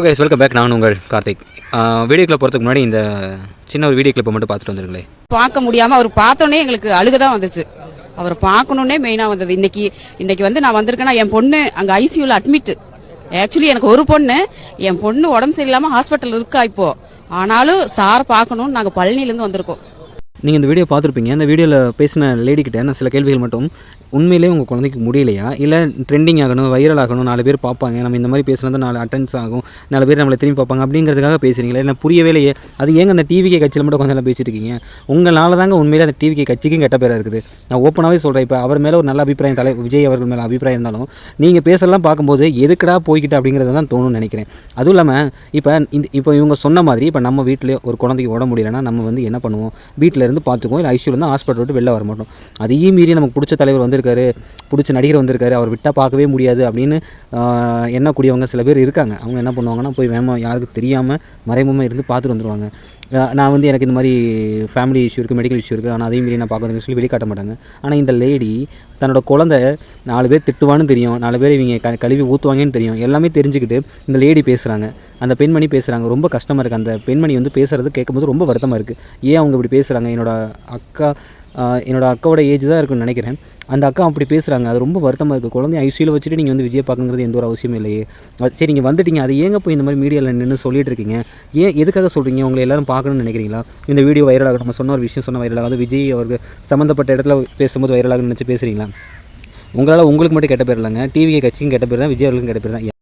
Okay welcome back நான் உங்கள் கார்த்திக். வீடியோக்குள்ள போகிறதுக்கு முன்னாடி இந்த சின்ன ஒரு வீடியோ கிளிப்பை மட்டும் பார்த்துட்டு வந்துருங்களே பார்க்க முடியாம அவர் பார்த்தோன்னே எங்களுக்கு அழுக தான் வந்துச்சு. அவர் பார்க்கணுன்னே மெயினா வந்தது. இன்னைக்கு இன்னைக்கு வந்து நான் வந்திருக்கேன்னா என் பொண்ணு அங்க ஐசியூல அட்மிட் ஆக்சுவலி எனக்கு ஒரு பொண்ணு. என் பொண்ணு உடம்பு சரியில்லாம ஹாஸ்பிட்டல் இருக்கா இப்போ. ஆனாலும் சார் பார்க்கணும்னு நாங்க பழனில இருந்து வந்திருக்கோம். நீங்கள் இந்த வீடியோ பார்த்துருப்பீங்க. இந்த வீடியோவில் பேசின லேடி கிட்ட நான் சில கேள்விகள் மட்டும் உண்மையிலேயே உங்கள் குழந்தைக்கு முடியலையா? இல்லை ட்ரெண்டிங் ஆகணும் வைரல் ஆகணும் நாலு பேர் பார்ப்பாங்க நம்ம இந்த மாதிரி பேசுனது நாலு அட்டென்ஸ் ஆகும் நாலு பேர் நம்மளை திரும்பி பார்ப்பாங்க அப்படிங்கிறதுக்காக பேசுகிறீங்களா இல்லை புரியவே இல்லையே. அது ஏங்க அந்த டிவிகே கட்சியில் மட்டும் கொஞ்சம் நல்லா பேசிட்டு இருக்கீங்க உங்களால் தாங்க உண்மையிலே அந்த டிவிகே கட்சிக்கும் கெட்ட பேராக இருக்குது. நான் ஓப்பனாகவே சொல்கிறேன் இப்போ அவர் மேலே ஒரு நல்ல அபிப்பிராயம் தலை விஜய் அவர்கள் மேலே அபிப்பிராயம் இருந்தாலும் நீங்கள் பேசலாம் பார்க்கும்போது எதுக்குடா போய்கிட்டு அப்படிங்கிறது தான் தோணும்னு நினைக்கிறேன். அதுவும் இல்லாமல் இப்போ இந்த இப்போ இவங்க சொன்ன மாதிரி இப்போ நம்ம வீட்டிலே ஒரு குழந்தைக்கு உடம்பு முடியலன்னா நம்ம வந்து என்ன பண்ணுவோம்? வீட்டில் இருந்து பார்த்துக்குவோம் இல்லை ஐசியூலேருந்து ஹாஸ்பிட்டல் விட்டு வெளில வர மாட்டோம். அதையும் மீறி நமக்கு பிடிச்ச தலைவர் வந்து வந்திருக்காரு பிடிச்ச நடிகர் வந்திருக்காரு அவர் விட்டால் பார்க்கவே முடியாது அப்படின்னு எண்ணக்கூடியவங்க சில பேர் இருக்காங்க. அவங்க என்ன பண்ணுவாங்கன்னா போய் வேமா யாருக்கும் தெரியாமல் மறைமுகமாக இருந்து பார்த்துட்டு வந்துருவாங்க. நான் வந்து எனக்கு இந்த மாதிரி ஃபேமிலி இஷ்யூ இருக்குது மெடிக்கல் இஷ்யூ இருக்குது ஆனால் அதையும் மீறி நான் பார்க்கறதுன்னு சொல்லி வெளிக்காட்ட மாட்டாங்க. ஆனால் இந்த லேடி தன்னோட குழந்தை நாலு பேர் திட்டுவான்னு தெரியும். நாலு பேர் இவங்க க கழுவி ஊற்றுவாங்கன்னு தெரியும். எல்லாமே தெரிஞ்சுக்கிட்டு இந்த லேடி பேசுகிறாங்க அந்த பெண்மணி பேசுகிறாங்க ரொம்ப கஷ்டமாக இருக்குது அந்த பெண்மணி வந்து பேசுகிறது கேட்கும்போது ரொம்ப வருத்தமாக இருக்குது ஏன் அவங்க இப்படி பேசுகிறாங்க என்னோட அக்கா என்னோடய அக்காவோட ஏஜ் தான் இருக்குன்னு நினைக்கிறேன். அந்த அக்கா அப்படி பேசுகிறாங்க அது ரொம்ப வருத்தமாக இருக்குது குழந்தைய ஐசியூவில் வச்சுட்டு நீங்கள் வந்து விஜய் பார்க்கணுங்கிறது எந்த ஒரு அவசியமும் இல்லையே. சரி நீங்கள் வந்துட்டீங்க. அது ஏங்க போய் இந்த மாதிரி மீடியாவில் நின்று சொல்லிட்டு இருக்கீங்க? ஏன் எதுக்காக சொல்கிறீங்க உங்களை எல்லாரும் பார்க்கணும்னு நினைக்கிறீங்களா? இந்த வீடியோ வைரலாக நம்ம சொன்ன ஒரு விஷயம் சொன்ன வைரலாக வந்து விஜய் அவருக்கு சம்மந்தப்பட்ட இடத்துல பேசும்போது வைரலாக நினச்சி பேசுகிறீங்களா உங்களால் உங்களுக்கு மட்டும் கெட்ட பேர் இல்லைங்க. டிவிக்கு கட்சிக்கும் கெட்ட பேர் தான். விஜய் அவர்களுக்கும் கெட்ட பேர் தான்.